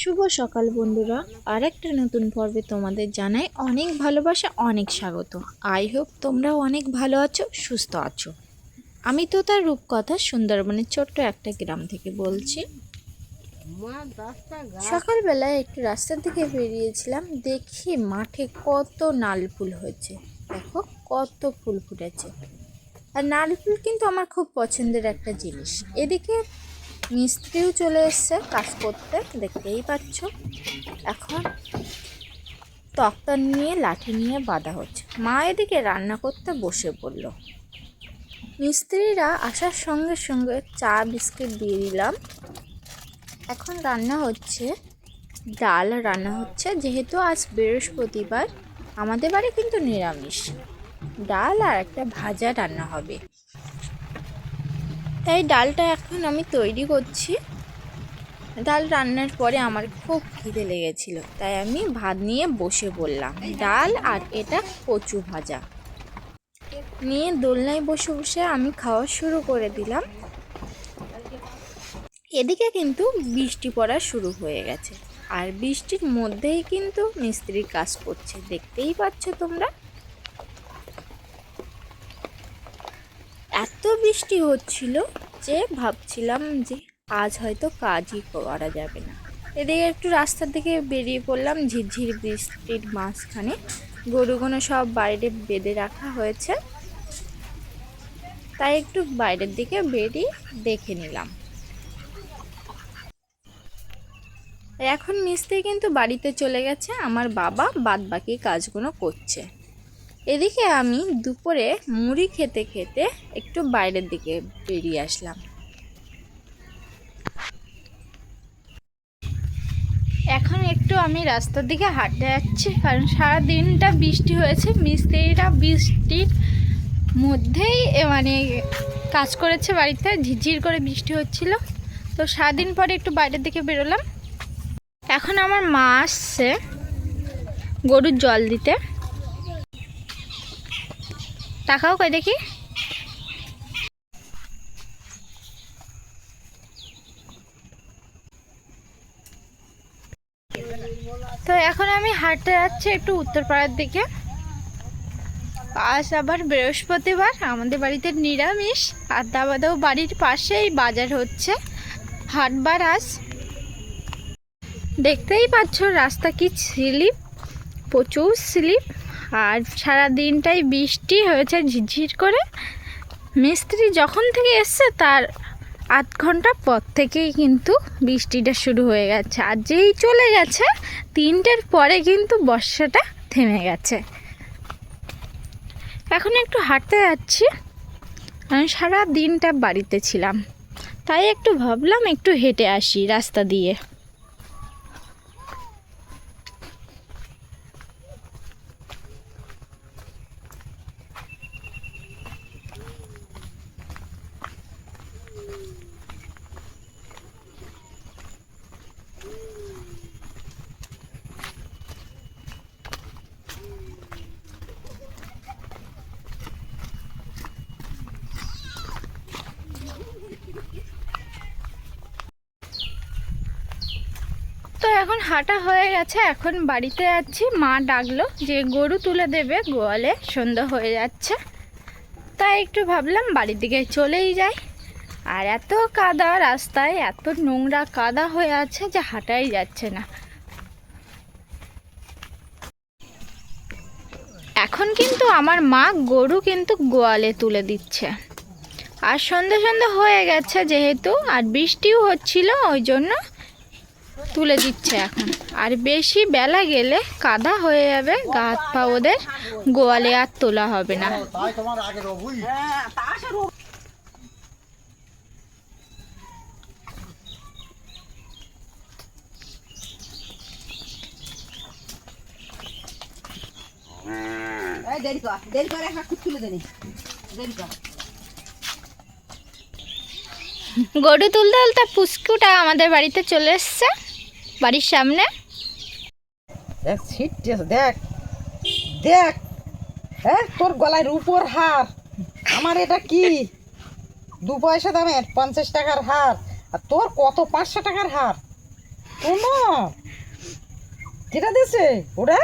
শুভ সকাল বন্ধুরা। আর একটা নতুন পর্বে তোমাদের জানাই অনেক ভালোবাসা, অনেক স্বাগত। আই হোপ তোমরাও অনেক ভালো আছো, সুস্থ আছো। আমি তো তার রূপকথা সুন্দরবনের ছোট্ট একটা গ্রাম থেকে বলছি। সকালবেলায় একটু রাস্তার দিকে বেরিয়েছিলাম, দেখি মাঠে কত নাল ফুল হয়েছে। দেখো, কত ফুল ফুটেছে। আর নাল ফুল কিন্তু আমার খুব পছন্দের একটা জিনিস। এদিকে মিস্ত্রিও চলে এসছে কাজ করতে, দেখতেই পাচ্ছ। এখন তক্তা নিয়ে, লাঠি নিয়ে বাঁধা হচ্ছে। মা এদিকে রান্না করতে বসে পড়ল। মিস্ত্রিরা আসার সঙ্গে সঙ্গে চা, বিস্কিট দিয়ে দিলাম। এখন রান্না হচ্ছে, ডাল রান্না হচ্ছে। যেহেতু আজ বৃহস্পতিবার, আমাদের বাড়ি কিন্তু নিরামিষ। ডাল আর একটা ভাজা রান্না হবে। তাই ডালটা এখন আমি তৈরি করছি। ডাল রান্নার পরে আমার খুব খিদে লেগেছিল, তাই আমি ভাত নিয়ে বসে বললাম ডাল আর এটা কচু ভাজা। নিয়ে দোলনায় বসে বসে আমি খাওয়া শুরু করে দিলাম। এদিকে কিন্তু বৃষ্টি পড়া শুরু হয়ে গেছে। আর বৃষ্টির মধ্যেই কিন্তু মিস্ত্রির কাজ করছে, দেখতেই পাচ্ছ তোমরা। এত বৃষ্টি হচ্ছিল যে ভাবছিলাম যে আজ হয়তো কাজই করা যাবে না। এদিকে একটু রাস্তার দিকে বেরিয়ে পড়লাম, ঝিরঝির বৃষ্টির মাঝখানে। গরুগুলো সব বাইরে বেঁধে রাখা হয়েছে। তাই একটু বাইরের দিকে বেরিয়ে দেখে নিলাম। এখন মিস্ত্রি কিন্তু বাড়িতে চলে গেছে, আমার বাবা বাদ বাকি কাজগুলো করছে। এদিকে আমি দুপুরে মুড়ি খেতে খেতে একটু বাইরের দিকে বেরিয়ে আসলাম। এখন একটু আমি রাস্তার দিকে হাঁটতে যাচ্ছি, কারণ সারা দিনটা বৃষ্টি হয়েছে। মিস্ত্রিরা বৃষ্টির মধ্যেই মানে কাজ করেছে বাড়িতে, ঝিরঝির করে বৃষ্টি হচ্ছিল। তো সারাদিন পরে একটু বাইরের দিকে বেরোলাম। এখন আমার মা আসছে গরুর জল দিতে। টাকাও কই দেখি। তো এখন আমি হাঁটতে যাচ্ছি একটু উত্তরপাড়ার দিকে। আজ আবার বৃহস্পতিবার, আমাদের বাড়িতে নিরামিষ। আর দাবাদাও বাড়ির পাশেই বাজার হচ্ছে। হাটবার আজ। দেখতেই পাচ্ছ রাস্তা কি স্লিপ, প্রচুর স্লিপ। আর সারা দিনটাই বৃষ্টি হয়েছে, ঝিরঝির করে। মিস্ত্রি যখন থেকে এসছে, তার আধ ঘণ্টা পর থেকেই কিন্তু বৃষ্টিটা শুরু হয়ে গেছে। আর যেই চলে গেছে, তিনটের পরে কিন্তু বর্ষাটা থেমে গেছে। এখন একটু হাঁটতে যাচ্ছি। আমি সারা দিনটা বাড়িতে ছিলাম। তাই একটু ভাবলাম, একটু হেঁটে আসি রাস্তা দিয়ে। এখন হাঁটা হয়ে গেছে, এখন বাড়িতে যাচ্ছি মা ডাকলো যে, গরু তুলে দেবে, গোয়ালে সন্ধ্যা হয়ে যাচ্ছে। তাই একটু ভাবলাম বাড়ির দিকে চলেই যাই। আর এত কাদা রাস্তায়, এত নোংরা কাদা হয়ে আছে যে হাঁটাই যাচ্ছে না। এখন কিন্তু আমার মা গরু কিন্তু গোয়ালে তুলে দিচ্ছে। আর সন্ধে সন্ধে হয়ে গেছে যেহেতু, আর বৃষ্টিও হচ্ছিল, ওই জন্য তুলে দিচ্ছে এখন। আর বেশি বেলা গেলে কাদা হয়ে যাবে গা হাত পা ওদের গোয়ালে আর তোলা হবে না। তাই তোমার আগে রবুই দেরি কর দেরি করে একটা তুলে দেনি দেরি কর। গরু তুলতে তুলতে পুস্কুটা আমাদের বাড়িতে চলে এসছে। বাড়ির সামনে? দেখ ছিটছে দেখ। দেখ হ্যাঁ তোর গলায় উপর হার। আমার এটা কি? দু পয়সা দামের পঞ্চাশ টাকার হার, আর তোর কত পাঁচশো টাকার হার? তোমার যেটা দেশে ওরা